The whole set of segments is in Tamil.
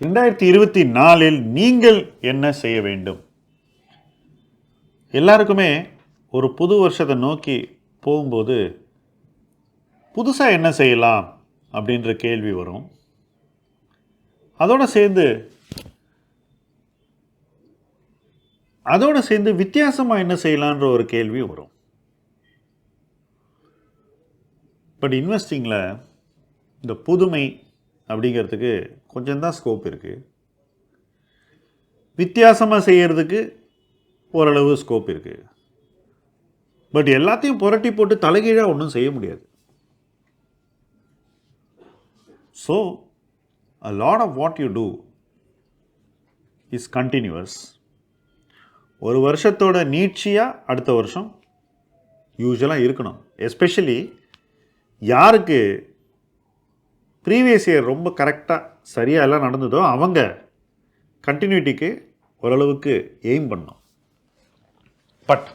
ரெண்டாயிரத்தி இருபத்தி நாலில் நீங்கள் என்ன செய்ய வேண்டும்? எல்லாருக்குமே ஒரு புது வருஷத்தை நோக்கி போகும்போது புதுசாக என்ன செய்யலாம் அப்படின்ற கேள்வி வரும். அதோடு சேர்ந்து அதோடு சேர்ந்து வித்தியாசமாக என்ன செய்யலான்ற ஒரு கேள்வி வரும். பட் இன்வெஸ்டிங்கில் இந்த புதுமை அப்படிங்கிறதுக்கு கொஞ்சம்தான் ஸ்கோப் இருக்குது வித்தியாசமாக செய்கிறதுக்கு ஓரளவு ஸ்கோப் இருக்குது பட் எல்லாத்தையும் புரட்டி போட்டு தலைகீழாக ஒன்றும் செய்ய முடியாது. So a lot of what you do is continuous ஒரு வருஷத்தோட நீட்சியாக அடுத்த வருஷம் யூஸ்வலாக இருக்கணும். எஸ்பெஷலி யாருக்கு ப்ரீவியஸ் இயர் ரொம்ப கரெக்டாக சரியாக எல்லாம் நடந்ததோ அவங்க கண்டினியூட்டிக்கு ஓரளவுக்கு எய்ம் பண்ணோம். பட்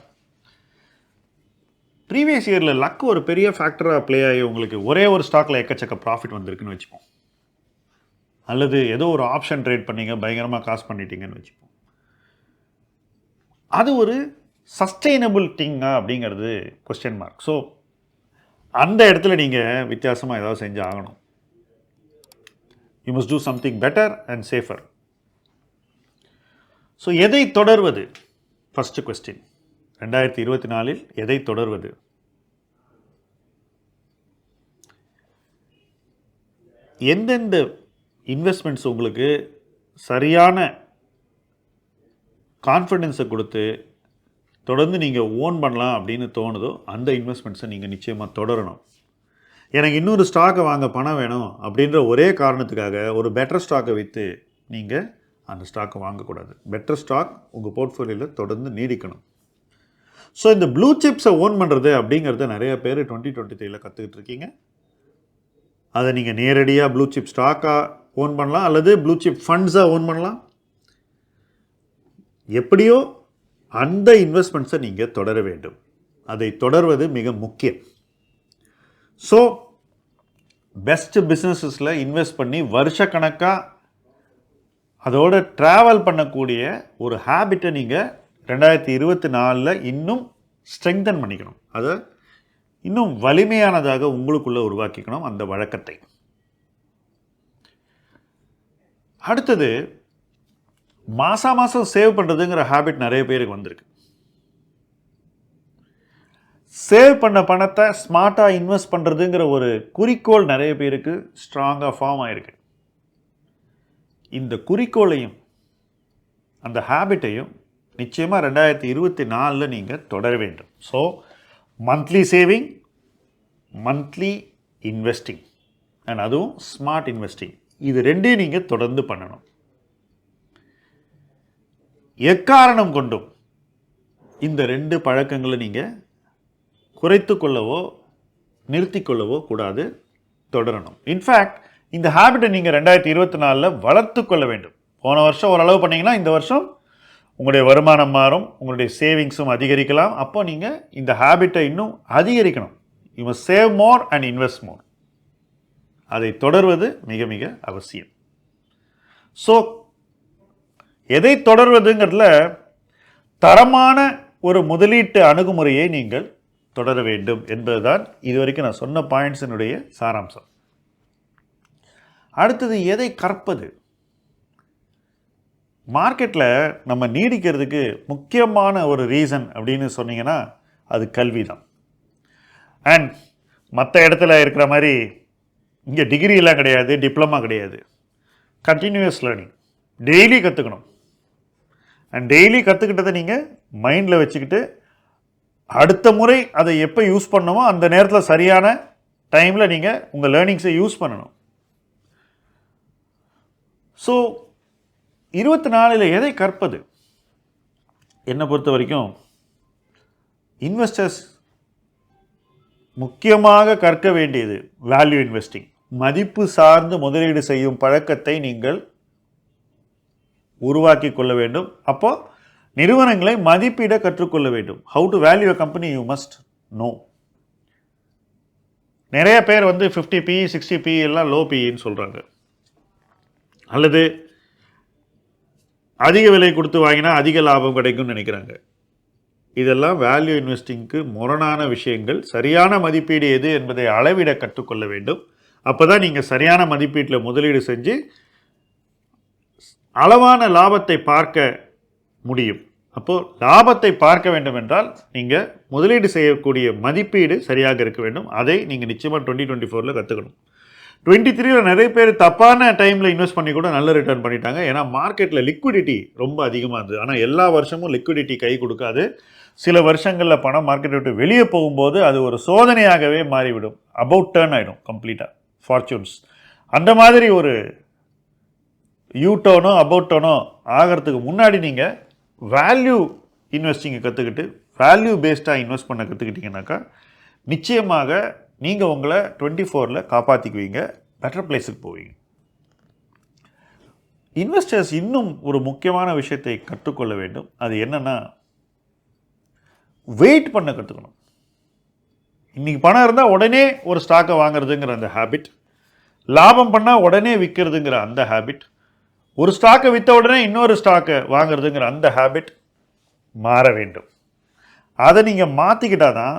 ப்ரீவியஸ் இயரில் லக் ஒரு பெரிய ஃபேக்டராக ப்ளே ஆகி உங்களுக்கு ஒரே ஒரு ஸ்டாக்கில் எக்கச்சக்க ப்ராஃபிட் வந்திருக்குன்னு வச்சுப்போம். அல்லது ஏதோ ஒரு ஆப்ஷன் ட்ரேட் பண்ணீங்க பயங்கரமாக காசு பண்ணிட்டீங்கன்னு வச்சுப்போம். அது ஒரு சஸ்டெயினபிள் திங்கா அப்படிங்கிறது கொஸ்டின் மார்க் ஸோ அந்த இடத்துல நீங்கள் வித்தியாசமாக ஏதாவது செஞ்சு ஆகணும் you must do something better and safer so எதை தொடர்வது? ஃபஸ்ட்டு கொஸ்டின் ரெண்டாயிரத்தி இருபத்தி நாலில் எதை தொடர்வது? எந்தெந்த இன்வெஸ்ட்மெண்ட்ஸ் உங்களுக்கு சரியான கான்ஃபிடென்ஸை கொடுத்து தொடர்ந்து நீங்கள் ஓன் பண்ணலாம் அப்படின்னு தோணுதோ அந்த இன்வெஸ்ட்மெண்ட்ஸை நீங்கள் நிச்சயமாக தொடரணும். எனக்கு இன்னொரு ஸ்டாக்கை வாங்க பணம் வேணும் அப்படின்ற ஒரே காரணத்துக்காக ஒரு பெட்டர் ஸ்டாக்கை விற்று நீங்கள் அந்த ஸ்டாக்கை வாங்கக்கூடாது. பெட்டர் ஸ்டாக் உங்கள் போர்ட்ஃபோலியோவில் தொடர்ந்து நீடிக்கணும். ஸோ இந்த ப்ளூ சிப்ஸை ஓன் பண்ணுறது அப்படிங்கிறத நிறைய பேர் டுவெண்ட்டி டுவெண்ட்டி த்ரீயில் கற்றுக்கிட்டு இருக்கீங்க. அதை நீங்கள் நேரடியாக ப்ளூ சிப் ஸ்டாக்காக ஓன் பண்ணலாம் அல்லது ப்ளூ சிப் ஃபண்ட்ஸாக ஓன் பண்ணலாம். எப்படியோ அந்த இன்வெஸ்ட்மெண்ட்ஸை நீங்கள் தொடர வேண்டும். அதை தொடர்வது மிக முக்கியம். ஸோ பெஸ்ட்டு பிஸ்னஸஸில் இன்வெஸ்ட் பண்ணி வருஷ கணக்காக அதோட ட்ராவல் பண்ணக்கூடிய ஒரு ஹேபிட்டை நீங்கள் ரெண்டாயிரத்தி இருபத்தி நாலில் இன்னும் ஸ்ட்ரெங்தன் பண்ணிக்கணும். அதை இன்னும் வலிமையானதாக உங்களுக்குள்ளே உருவாக்கிக்கணும் அந்த வழக்கத்தை. அடுத்தது மாதம் மாதம் சேவ் பண்ணுறதுங்கிற ஹேபிட் நிறைய பேருக்கு வந்திருக்கு. சேவ் பண்ண பணத்தை ஸ்மார்ட்டாக இன்வெஸ்ட் பண்ணுறதுங்கிற ஒரு குறிக்கோள் நிறைய பேருக்கு ஸ்ட்ராங்காக ஃபார்ம் ஆகிருக்கு இந்த குறிக்கோளையும் அந்த ஹேபிட்டையும் நிச்சயமாக ரெண்டாயிரத்தி இருபத்தி நாலில் நீங்கள் தொடர வேண்டும். So monthly saving monthly investing and அதுவும் ஸ்மார்ட் இன்வெஸ்டிங் இது ரெண்டையும் நீங்கள் தொடர்ந்து பண்ணணும். எக்காரணம் கொண்டும் இந்த ரெண்டு பழக்கங்களை நீங்கள் குறைத்து கொள்ளவோ நிறுத்தி கொள்ளவோ கூடாது தொடரணும். இன்ஃபேக்ட் இந்த ஹேபிட்டை நீங்கள் ரெண்டாயிரத்தி இருபத்தி நாலில் வளர்த்து கொள்ள வேண்டும். போன வருஷம் ஓரளவு பண்ணிங்கன்னா இந்த வருஷம் உங்களுடைய வருமானம் மாறும் உங்களுடைய சேவிங்ஸும் அதிகரிக்கலாம். அப்போ நீங்கள் இந்த ஹேபிட்டை இன்னும் அதிகரிக்கணும். You must save more and invest more அதை தொடர்வது மிக மிக அவசியம். ஸோ எதை தொடர்வதுங்கிறதுல தரமான ஒரு முதலீட்டு அணுகுமுறையை நீங்கள் தொடர வேண்டும் என்பதுதான் இதுவரைக்கும் நான் சொன்ன பாயிண்ட்ஸினுடைய சாராம்சம். அடுத்தது எதை கற்பது? மார்க்கெட்டில் நம்ம நீடிக்கிறதுக்கு முக்கியமான ஒரு ரீசன் அப்படின்னு சொன்னீங்கன்னா அது கல்வி தான் அண்ட் மற்ற இடத்துல இருக்கிற மாதிரி இங்கே டிகிரிலாம் கிடையாது டிப்ளமா கிடையாது. கண்டினியூஸ் லேர்னிங் டெய்லி கற்றுக்கணும் அண்ட் டெய்லி கற்றுக்கிட்டதை நீங்கள் மைண்டில் வச்சுக்கிட்டு அடுத்த முறை அதை எப்போ யூஸ் பண்ணணுமோ அந்த நேரத்தில் சரியான டைமில் நீங்கள் உங்கள் லேர்னிங்ஸை யூஸ் பண்ணணும். ஸோ இருபத்தி நாலில் எதை கற்பது? என்னை பொறுத்த வரைக்கும் இன்வெஸ்டர்ஸ் முக்கியமாக கற்க வேண்டியது வேல்யூ இன்வெஸ்டிங் மதிப்பு சார்ந்து முதலீடு செய்யும் பழக்கத்தை நீங்கள் உருவாக்கி கொள்ள வேண்டும். அப்போது நிறுவனங்களை மதிப்பிட கற்றுக்கொள்ள வேண்டும். How to value a company you must know நிறைய பேர் வந்து ஃபிஃப்டி பி சிக்ஸ்டி பி எல்லாம் லோ பின்னு சொல்கிறாங்க அல்லது அதிக விலை கொடுத்து வாங்கினா அதிக லாபம் கிடைக்கும்னு நினைக்கிறாங்க. இதெல்லாம் வேல்யூ இன்வெஸ்டிங்க்கு முரணான விஷயங்கள். சரியான மதிப்பீடு எது என்பதை அளவிட கற்றுக்கொள்ள வேண்டும். அப்போ தான் நீங்கள் சரியான மதிப்பீட்டில் முதலீடு செஞ்சு அளவான லாபத்தை பார்க்க முடியும். அப்போது லாபத்தை பார்க்க வேண்டும் என்றால் நீங்கள் முதலீடு செய்யக்கூடிய மதிப்பீடு சரியாக இருக்க வேண்டும். அதை நீங்கள் நிச்சயமாக டுவெண்ட்டி டுவெண்ட்டி ஃபோரில் கற்றுக்கணும் டுவெண்ட்டி த்ரீல நிறைய பேர் தப்பான டைமில் இன்வெஸ்ட் பண்ணி கூட நல்ல ரிட்டர்ன் பண்ணிட்டாங்க. ஏன்னா மார்க்கெட்டில் லிக்விடிட்டி ரொம்ப அதிகமாக இருந்தது. ஆனால் எல்லா வருஷமும் லிக்விடிட்டி கை கொடுக்காது. சில வருஷங்களில் பணம் மார்க்கெட்டை விட்டு வெளியே போகும்போது அது ஒரு சோதனையாகவே மாறிவிடும். அபவுட் டேர்ன் ஆகிடும் கம்ப்ளீட்டாக ஃபார்ச்சூன்ஸ் அந்த மாதிரி ஒரு யூ டோனோ அபவுட் டோனோ ஆகிறதுக்கு முன்னாடி நீங்கள் வேல்யூ இன்வெஸ்டிங்கை கற்றுக்கிட்டு வேல்யூ பேஸ்டாக இன்வெஸ்ட் பண்ண கற்றுக்கிட்டிங்கனாக்கா நிச்சயமாக நீங்கள் உங்களை டுவெண்ட்டி ஃபோரில் காப்பாற்றிக்குவீங்க பெட்டர் பிளேஸுக்கு போவீங்க. இன்வெஸ்டர்ஸ் இன்னும் ஒரு முக்கியமான விஷயத்தை கற்றுக்கொள்ள வேண்டும். அது என்னென்னா வெயிட் பண்ண கற்றுக்கணும் இன்றைக்கி பணம் இருந்தால் உடனே ஒரு ஸ்டாக்கை வாங்குறதுங்கிற அந்த ஹேபிட் லாபம் பண்ணால் உடனே விற்கிறதுங்கிற அந்த ஹேபிட் ஒரு ஸ்டாக்கை விற்ற உடனே இன்னொரு ஸ்டாக்கை வாங்குறதுங்கிற அந்த ஹேபிட் மாற வேண்டும். அதை நீங்கள் மாற்றிக்கிட்டால் தான்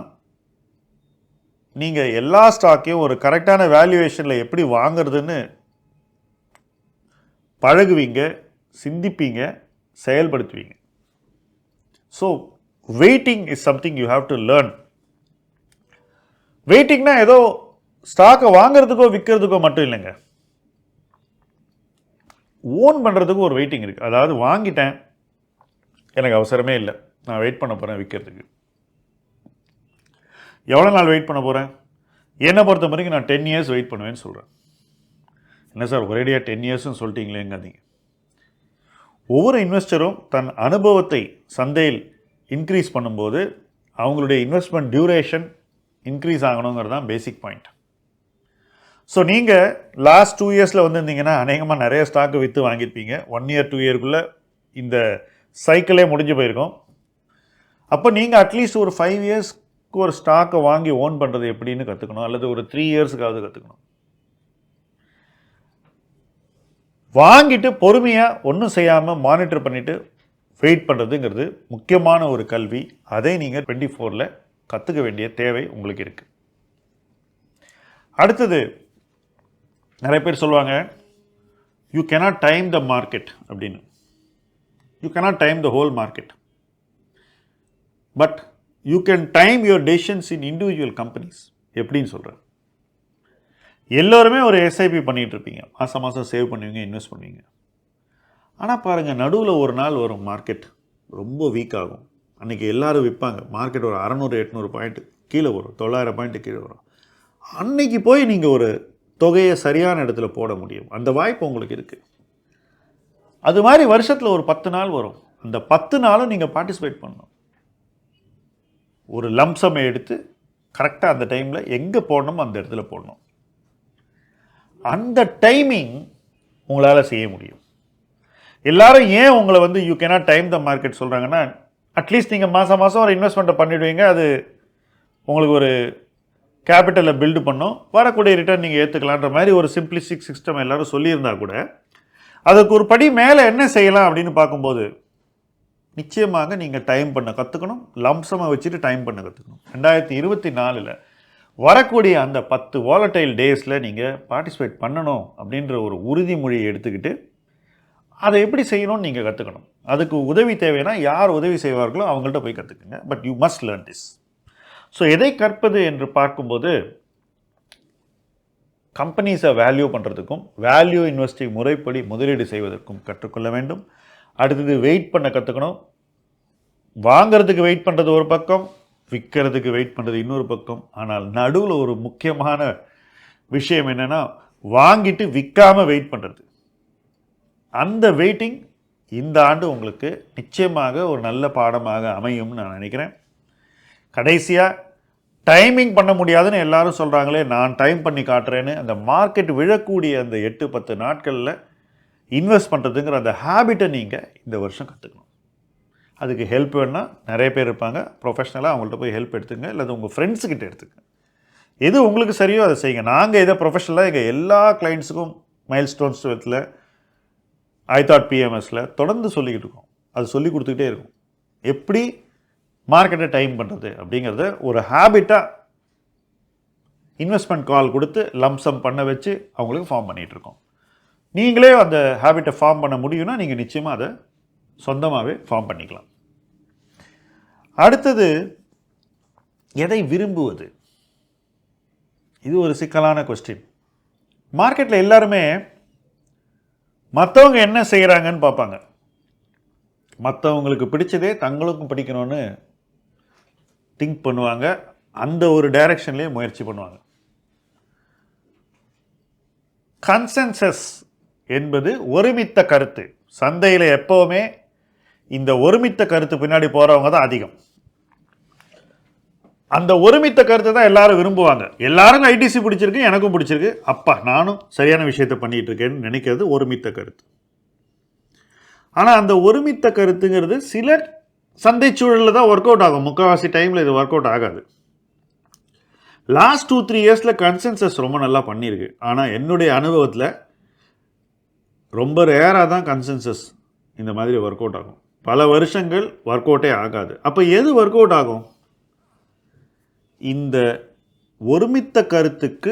நீங்கள் எல்லா ஸ்டாக்கையும் ஒரு கரெக்டான வேல்யூவேஷனில் எப்படி வாங்குறதுன்னு பழகுவீங்க சிந்திப்பீங்க செயல்படுத்துவீங்க. So waiting is something you have to learn வெயிட்டிங்னா ஏதோ ஸ்டாக்கை வாங்குறதுக்கோ விற்கிறதுக்கோ மட்டும் இல்லைங்க. ஓன் பண்ணுறதுக்கு ஒரு வெயிட்டிங் இருக்குது அதாவது வாங்கிட்டேன். எனக்கு அவசரமே இல்லை. நான் வெயிட் பண்ண போகிறேன் விற்கிறதுக்கு எவ்வளோ நாள் வெயிட் பண்ண போகிறேன் என்னை பொறுத்த வரைக்கும் நான் டென் இயர்ஸ் வெயிட் பண்ணுவேன்னு சொல்கிறேன் என்ன சார் ஒரேடியாக டென் இயர்ஸ்னு சொல்லிட்டீங்களேங்காதீங்க. ஒவ்வொரு இன்வெஸ்டரும் தன் அனுபவத்தை சந்தையில் இன்க்ரீஸ் பண்ணும்போது அவங்களுடைய இன்வெஸ்ட்மெண்ட் டியூரேஷன் இன்க்ரீஸ் ஆகணுங்கிறது தான் பேசிக் பாயிண்ட் ஸோ நீங்கள் லாஸ்ட் டூ இயர்ஸில் வந்திருந்தீங்கன்னா அநேகமாக நிறைய ஸ்டாக்கு விற்று வாங்கியிருப்பீங்க. ஒன் இயர் டூ இயர்க்குள்ளே இந்த சைக்கிளே முடிஞ்சு போயிருக்கோம். அப்போ நீங்கள் அட்லீஸ்ட் ஒரு ஃபைவ் இயர்ஸ்க்கு ஒரு ஸ்டாக்கை வாங்கி ஓன் பண்ணுறது எப்படின்னு கற்றுக்கணும் அல்லது ஒரு த்ரீ இயர்ஸுக்காவது கற்றுக்கணும் வாங்கிட்டு பொறுமையாக ஒன்றும் செய்யாமல் மானிட்டர் பண்ணிவிட்டு வெயிட் பண்ணுறதுங்கிறது முக்கியமான ஒரு கல்வி. அதை நீங்கள் டுவெண்ட்டி ஃபோரில் கற்றுக்க வேண்டிய தேவை உங்களுக்கு இருக்குது அடுத்தது நிறைய பேர் சொல்லுவாங்க you cannot time the market அப்படின்னு. You cannot time the whole market but you can time your decisions in individual companies எப்படின்னு சொல்கிறேன் எல்லோருமே ஒரு எஸ்ஐபி பண்ணிகிட்டு இருப்பீங்க. மாதம் மாதம் சேவ் பண்ணுவீங்க இன்வெஸ்ட் பண்ணுவீங்க. ஆனால் பாருங்கள் நடுவில் ஒரு நாள் வரும் மார்க்கெட் ரொம்ப வீக் ஆகும். அன்றைக்கி எல்லாரும் விற்பாங்க. மார்க்கெட் ஒரு அறநூறு எட்நூறு பாயிண்ட்டு கீழே வரும். தொள்ளாயிரம் பாயிண்ட்டு கீழே வரும். அன்னைக்கு போய் நீங்கள் ஒரு தொகையை சரியான இடத்துல போட முடியும். அந்த வாய்ப்பு உங்களுக்கு இருக்குது அது மாதிரி வருஷத்தில் ஒரு பத்து நாள் வரும். அந்த பத்து நாளும் நீங்கள் பார்ட்டிசிபேட் பண்ணணும். ஒரு லம்சமை எடுத்து கரெக்டாக அந்த டைமில் எங்கே போடணுமோ அந்த இடத்துல போடணும். அந்த டைமிங் உங்களால் செய்ய முடியும். எல்லாரும் ஏன் உங்களை வந்து you can't time the market சொல்கிறாங்கன்னா அட்லீஸ்ட் நீங்கள் மாதம் மாதம் ஒரு இன்வெஸ்ட்மெண்ட்டை பண்ணிவிடுவீங்க அது உங்களுக்கு ஒரு கேபிட்டலை பில்டு பண்ணோம். வரக்கூடிய ரிட்டர்ன் நீங்கள் ஏற்றுக்கலான்ற மாதிரி ஒரு சிம்பிளிஸ்டிக் சிஸ்டம் எல்லாரும் சொல்லியிருந்தா கூட அதுக்கு ஒரு படி மேலே என்ன செய்யலாம் அப்படின்னு பார்க்கும்போது நிச்சயமாக நீங்கள் டைம் பண்ண கற்றுக்கணும் லம்சமாக வச்சுட்டு டைம் பண்ண கற்றுக்கணும் ரெண்டாயிரத்தி இருபத்தி நாலில் வரக்கூடிய அந்த பத்து வாலட்டைல் டேஸில் நீங்கள் பார்ட்டிசிபேட் பண்ணணும் அப்படின்ற ஒரு உறுதிமொழியை எடுத்துக்கிட்டு அதை எப்படி செய்யணும்னு நீங்கள் கற்றுக்கணும் அதுக்கு உதவி தேவைன்னா யார் உதவி செய்வார்களோ அவங்கள்ட்ட போய் கற்றுக்குங்க but you must learn this so எதை கற்பது என்று பார்க்கும்போது கம்பெனிஸை வேல்யூ பண்ணுறதுக்கும் வேல்யூ இன்வெஸ்டிங் முறைப்படி முதலீடு செய்வதற்கும் கற்றுக்கொள்ள வேண்டும். அடுத்தது வெயிட் பண்ண கற்றுக்கணும் வாங்கிறதுக்கு வெயிட் பண்ணுறது ஒரு பக்கம் விற்கிறதுக்கு வெயிட் பண்ணுறது இன்னொரு பக்கம். ஆனால் நடுவில் ஒரு முக்கியமான விஷயம் என்னென்னா வாங்கிட்டு விற்காம வெயிட் பண்ணுறது அந்த வெயிட்டிங் இந்த ஆண்டு உங்களுக்கு நிச்சயமாக ஒரு நல்ல பாடமாக அமையும்னு நான் நினைக்கிறேன். கடைசியாக டைமிங் பண்ண முடியாதுன்னு எல்லாரும் சொல்கிறாங்களே நான் டைம் பண்ணி காட்டுறேன்னு அந்த மார்க்கெட் விழக்கூடிய அந்த எட்டு பத்து நாட்களில் இன்வெஸ்ட் பண்ணுறதுங்கிற அந்த ஹேபிட்டை நீங்கள் இந்த வருஷம் கற்றுக்கணும் அதுக்கு ஹெல்ப் வேணால் நிறைய பேர் இருப்பாங்க. ப்ரொஃபஷ்னலாக அவங்கள்ட்ட போய் ஹெல்ப் எடுத்துங்க. இல்லை உங்கள் ஃப்ரெண்ட்ஸுக்கிட்ட எடுத்துங்க. எது உங்களுக்கு சரியோ அதை செய்யுங்க. நாங்கள் இதை ப்ரொஃபஷனலாக எங்கள் எல்லா கிளைண்ட்ஸுக்கும் மைல் ஸ்டோன்ஸ் விதத்தில் ஐ தாட் பிஎம்எஸில் தொடர்ந்து சொல்லிக்கிட்டு இருக்கோம். அது சொல்லி கொடுத்துக்கிட்டே இருக்கும். எப்படி மார்க்கெட்டை டைம் பண்ணுறது அப்படிங்கிறத ஒரு ஹேபிட்டாக இன்வெஸ்ட்மெண்ட் கால் கொடுத்து லம்சம் பண்ண வச்சு அவங்களுக்கு ஃபார்ம் பண்ணிகிட்டு இருக்கோம். நீங்களே அந்த ஹேபிட்டை ஃபார்ம் பண்ண முடியும்னா நீங்கள் நிச்சயமாக அதை சொந்தமாகவே ஃபார்ம் பண்ணிக்கலாம். அடுத்தது எதை விரும்புவது? இது ஒரு சிக்கலான கொஸ்டின் மார்க்கெட்டில் எல்லாருமே மற்றவங்க என்ன செய்கிறாங்கன்னு பார்ப்பாங்க. மற்றவங்களுக்கு பிடிச்சதே தங்களுக்கும் பிடிக்கணும்னு திங்க் பண்ணுவாங்க. அந்த ஒரு டைரக்ஷன்லேயே முயற்சி பண்ணுவாங்க. கன்சென்சஸ் என்பது ஒருமித்த கருத்து. சந்தையில் எப்போவுமே இந்த ஒருமித்த கருத்து பின்னாடி போகிறவங்க தான் அதிகம். அந்த ஒருமித்த கருத்தை தான் எல்லாரும் விரும்புவாங்க. எல்லாரும் ஐடிசி பிடிச்சிருக்கு எனக்கும் பிடிச்சிருக்கு. அப்பா நானும் சரியான விஷயத்தை பண்ணிட்டு இருக்கேன்னு நினைக்கிறது ஒருமித்த கருத்து. ஆனால் அந்த ஒருமித்த கருத்துங்கிறது சிலர் சந்தை சூழலில் தான் ஒர்க் அவுட் ஆகும். முக்கால்வாசி டைமில் இது ஒர்க் அவுட் ஆகாது. லாஸ்ட் டூ த்ரீ இயர்ஸில் கன்சென்சஸ் ரொம்ப நல்லா பண்ணியிருக்கு ஆனால் என்னுடைய அனுபவத்தில் ரொம்ப ரேராக தான் கன்சென்சஸ் இந்த மாதிரி ஒர்க் அவுட் ஆகும். பல வருஷங்கள் ஒர்க் அவுட்டே ஆகாது. அப்போ எது ஒர்க் அவுட் ஆகும்? இந்த ஒருமித்த கருத்துக்கு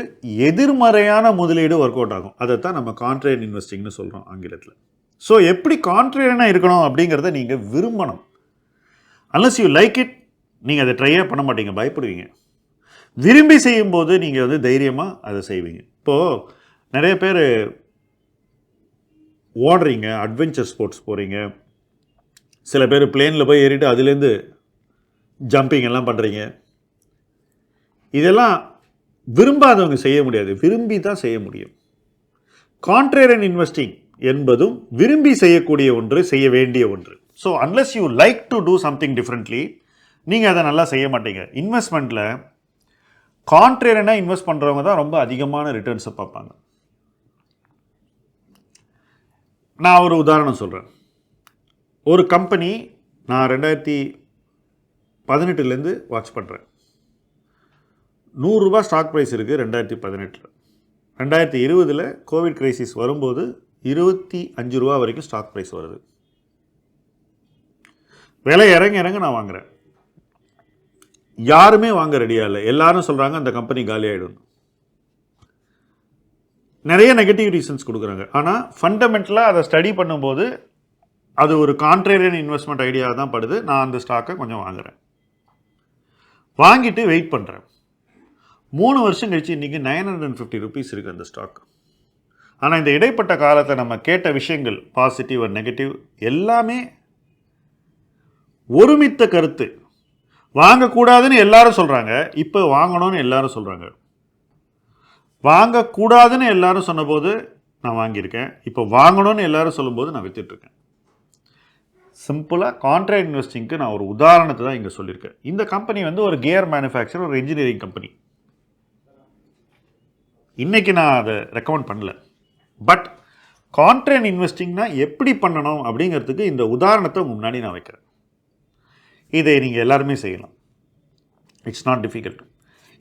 எதிர்மறையான முதலீடு ஒர்க் அவுட் ஆகும். அதை தான் நம்ம கான்ட்ரேட் இன்வெஸ்டிங்னு சொல்கிறோம் ஆங்கிலத்தில். ஸோ எப்படி கான்ட்ரேடனாக இருக்கணும் அப்படிங்கிறத நீங்கள் விரும்பணும். அன்லஸ் யூ லைக் இட் நீங்கள் அதை ட்ரையே பண்ண மாட்டீங்க பயப்படுவீங்க. விரும்பி செய்யும்போது நீங்கள் வந்து தைரியமாக அதை செய்வீங்க. இப்போது நிறைய பேர் ஓடுறீங்க அட்வென்ச்சர் ஸ்போர்ட்ஸ் போகிறீங்க சில பேர் பிளேனில் போய் ஏறிட்டு அதுலேருந்து ஜம்பிங் எல்லாம் பண்ணுறீங்க இதெல்லாம் விரும்பாதவங்க செய்ய முடியாது விரும்பி தான் செய்ய முடியும். கான்ட்ரேரன் இன்வெஸ்டிங் என்பதும் விரும்பி செய்யக்கூடிய ஒன்று செய்ய வேண்டிய ஒன்று. So unless you like to do something differently நீங்கள் அதை நல்லா செய்ய மாட்டீங்க. இன்வெஸ்ட்மெண்ட்டில் கான்ட்ரேரனாக இன்வெஸ்ட் பண்ணுறவங்க தான் ரொம்ப அதிகமான ரிட்டர்ன்ஸை பார்ப்பாங்க. நான் ஒரு உதாரணம் சொல்கிறேன் ஒரு கம்பெனி நான் ரெண்டாயிரத்தி பதினெட்டுலேருந்து வாட்ச் பண்ணுறேன் நூறுரூபா ஸ்டாக் ப்ரைஸ் இருக்குது ரெண்டாயிரத்தி பதினெட்டில். ரெண்டாயிரத்தி இருபதில் கோவிட் க்ரைசிஸ் வரும்போது இருபத்தி அஞ்சு ரூபா வரைக்கும் ஸ்டாக் ப்ரைஸ் வருது. விலை இறங்க இறங்க நான் வாங்குறேன். யாருமே வாங்க ரெடியாக இல்லை. எல்லாரும் சொல்கிறாங்க அந்த கம்பெனி காலி ஆகிடும் நிறைய நெகட்டிவ் ரீசன்ஸ் கொடுக்குறாங்க. ஆனால் ஃபண்டமெண்டலாக அதை ஸ்டடி பண்ணும்போது அது ஒரு கான்ட்ரேரியன் இன்வெஸ்ட்மெண்ட் ஐடியா தான் படுது. நான் அந்த ஸ்டாக்கை கொஞ்சம் வாங்குறேன். வாங்கிட்டு வெயிட் பண்ணுறேன் மூணு வருஷம் கழித்து இன்றைக்கி nine hundred and fifty rupees இருக்குது அந்த ஸ்டாக் ஆனால் இந்த இடைப்பட்ட காலத்தை நம்ம கேட்ட விஷயங்கள் பாசிட்டிவ் அண்ட் நெகட்டிவ் எல்லாமே ஒருமித்த கருத்து. வாங்கக்கூடாதுன்னு எல்லாரும் சொல்கிறாங்க இப்போ வாங்கணும்னு எல்லாரும் சொல்கிறாங்க வாங்கக்கூடாதுன்னு எல்லாரும் சொன்னபோது நான் வாங்கியிருக்கேன். இப்போ வாங்கணும்னு எல்லாரும் சொல்லும்போது நான் வித்துட்ருக்கேன் சிம்பிளாக கான்ட்ராக்ட் இன்வெஸ்டிங்க்கு நான் ஒரு உதாரணத்தை தான் இங்கே சொல்லியிருக்கேன். இந்த கம்பெனி வந்து ஒரு கியர் மேனுஃபேக்சர் ஒரு இன்ஜினியரிங் கம்பெனி இன்றைக்கி நான் அதை ரெக்கமெண்ட் பண்ணல. பட் கான்ட்ரேன் இன்வெஸ்டிங்னா எப்படி பண்ணணும் அப்படிங்கிறதுக்கு இந்த உதாரணத்தை முன்னாடி நான் வைக்கிறேன். இதை நீங்கள் எல்லாருமே செய்யலாம். இட்ஸ் நாட் டிஃபிகல்ட்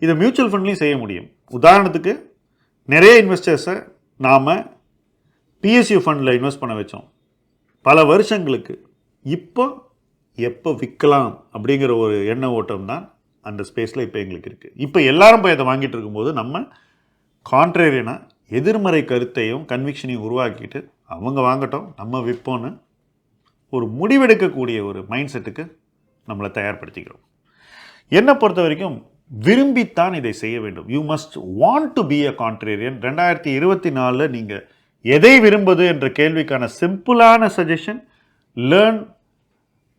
இதை மியூச்சுவல் ஃபண்ட்லேயும் செய்ய முடியும். உதாரணத்துக்கு நிறைய இன்வெஸ்டர்ஸை நாம் பிஎஸ்யூ ஃபண்டில் இன்வெஸ்ட் பண்ண வச்சோம். பல வருஷங்களுக்கு இப்போ எப்போ விற்கலாம் அப்படிங்கிற ஒரு எண்ண ஓட்டம் தான் அந்த ஸ்பேஸில் இப்போ எங்களுக்கு இருக்குது இப்போ எல்லாரும் போய் அதை வாங்கிட்டு இருக்கும்போது நம்ம கான்ட்ரேரியனாக எதிர்மறை கருத்தையும் கன்விக்ஷனையும் உருவாக்கிட்டு அவங்க வாங்கட்டும் நம்ம விற்போன்னு ஒரு முடிவெடுக்கக்கூடிய ஒரு மைண்ட் செட்டுக்கு நம்மளை தயார்படுத்திக்கிறோம். என்னை பொறுத்த வரைக்கும் விரும்பித்தான் இதை செய்ய வேண்டும். You must want to be a contrarian ரெண்டாயிரத்தி இருபத்தி நாலில் நீங்கள் எதை விரும்புது என்ற கேள்விக்கான சிம்பிளான suggestion learn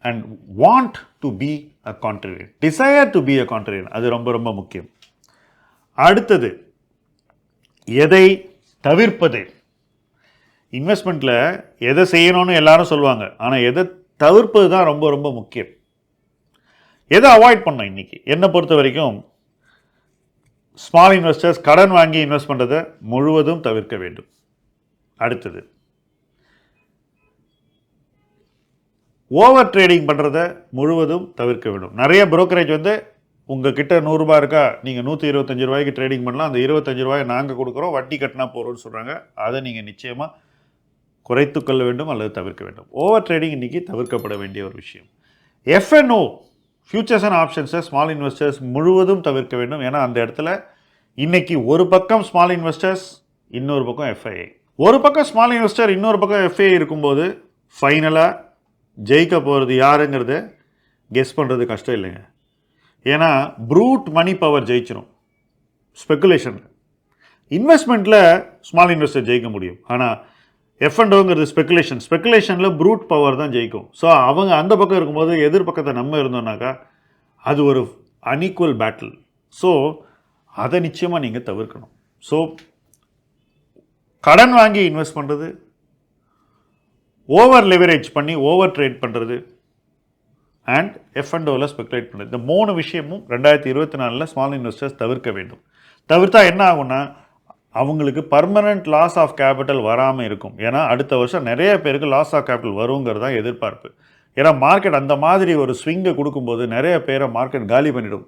and want to be a contrarian desire to be a contrarian அது ரொம்ப ரொம்ப முக்கியம். அடுத்தது எதை தவிர்ப்பது? இன்வெஸ்ட்மெண்ட்டில் எதை செய்யணும்னு எல்லாரும் சொல்லுவாங்க. ஆனால் எதை தவிர்ப்பது தான் ரொம்ப ரொம்ப முக்கியம். எதை அவாய்ட் பண்ணோம் இன்றைக்கி என்னை பொறுத்த வரைக்கும் ஸ்மால் இன்வெஸ்டர்ஸ் கடன் வாங்கி இன்வெஸ்ட் பண்ணுறதை முழுவதும் தவிர்க்க வேண்டும். அடுத்தது ஓவர் ட்ரேடிங் பண்ணுறத முழுவதும் தவிர்க்க வேண்டும். நிறைய புரோக்கரேஜ் வந்து உங்ககிட்ட நூறுரூபா இருக்கா நீங்கள் நூற்றி இருபத்தஞ்சு ரூபாய்க்கு ட்ரேடிங் பண்ணலாம். அந்த இருபத்தஞ்சு ரூபாயை நாங்கள் கொடுக்குறோம். வட்டி கட்டினா போகிறோம்னு சொல்கிறாங்க அதை நீங்கள் நிச்சயமாக குறைத்து கொள்ள வேண்டும் அல்லது தவிர்க்க வேண்டும். ஓவர் ட்ரேடிங் இன்றைக்கி தவிர்க்கப்பட வேண்டிய ஒரு விஷயம். F and O futures and ஆப்ஷன்ஸை small investors முழுவதும் தவிர்க்க வேண்டும். ஏன்னா அந்த இடத்துல இன்னைக்கு ஒரு பக்கம் ஸ்மால் இன்வெஸ்டர்ஸ் இன்னொரு பக்கம் எஃப்ஐஐ ஒரு பக்கம் ஸ்மால் இன்வெஸ்டர் இன்னொரு பக்கம் எஃப்ஐஐ இருக்கும்போது ஃபைனலாக ஜெயிக்க போகிறது யாருங்கிறத கெஸ் பண்ணுறது கஷ்டம் இல்லைங்க. ஏன்னா ப்ரூட் மணி பவர் ஜெயிச்சிடும் ஸ்பெக்குலேஷன் இன்வெஸ்ட்மெண்ட்டில் ஸ்மால் இன்வெஸ்டர் ஜெயிக்க முடியும். ஆனால் எஃப் அண்டோங்கிறது ஸ்பெக்குலேஷன் ஸ்பெக்குலேஷனில் ப்ரூட் பவர் தான் ஜெயிக்கும். ஸோ அவங்க அந்த பக்கம் இருக்கும்போது எதிர் பக்கத்தை நம்ம இருந்தோம்னாக்கா அது ஒரு அன்ஈக்குவல் பேட்டில் ஸோ அதை நிச்சயமாக நீங்கள் தவிர்க்கணும். ஸோ கடன் வாங்கி இன்வெஸ்ட் பண்ணுறது ஓவர் லெவரேஜ் பண்ணி ஓவர் ட்ரேட் பண்ணுறது அண்ட் எஃப் அண்ட் ஓவில் ஸ்பெகுலேட் பண்ணுறது இந்த மூணு விஷயமும் ரெண்டாயிரத்தி இருபத்தி நாலில் ஸ்மால் இன்வெஸ்டர்ஸ் தவிர்க்க வேண்டும். தவிர்த்தா என்ன ஆகும்னா அவங்களுக்கு பர்மனண்ட் லாஸ் ஆஃப் கேபிட்டல் வராமல் இருக்கும். ஏன்னா அடுத்த வருஷம் நிறைய பேருக்கு லாஸ் ஆஃப் கேபிட்டல் வருங்கிறது தான் எதிர்பார்ப்பு. ஏன்னா மார்க்கெட் அந்த மாதிரி ஒரு ஸ்விங்கை கொடுக்கும்போது நிறைய பேரை மார்க்கெட் காலி பண்ணிடும்.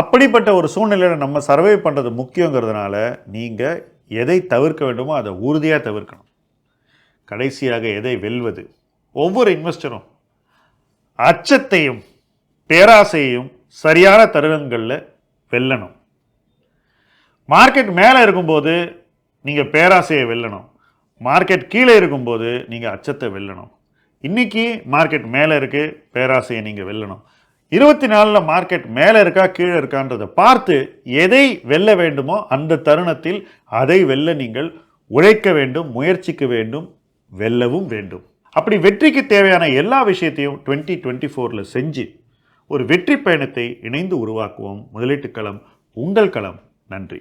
அப்படிப்பட்ட ஒரு சூழ்நிலையில் நம்ம சர்வை பண்ணுறது முக்கியங்கிறதுனால நீங்கள் எதை தவிர்க்க வேண்டுமோ அதை உறுதியாக தவிர்க்கணும். கடைசியாக எதை வெல்வது? ஒவ்வொரு இன்வெஸ்டரும் அச்சத்தையும் பேராசையையும் சரியான தருணங்களில் வெல்லணும். மார்க்கெட் மேலே இருக்கும்போது நீங்கள் பேராசையை வெல்லணும். மார்க்கெட் கீழே இருக்கும்போது நீங்கள் அச்சத்தை வெல்லணும். இன்றைக்கி மார்க்கெட் மேலே இருக்குது பேராசையை நீங்கள் வெல்லணும். இருபத்தி நாலில் மார்க்கெட் மேலே இருக்கா கீழே இருக்கான்றதை பார்த்து எதை வெல்ல வேண்டுமோ அந்த தருணத்தில் அதை வெல்ல நீங்கள் உழைக்க வேண்டும் முயற்சிக்க வேண்டும் வெல்லவும் வேண்டும். அப்படி வெற்றிக்கு தேவையான எல்லா விஷயத்தையும் டுவெண்ட்டி டுவெண்ட்டி ஃபோரில் செஞ்சு ஒரு வெற்றி பயணத்தை இணைந்து உருவாக்குவோம். முதலீட்டு களம் உங்கள் களம். நன்றி.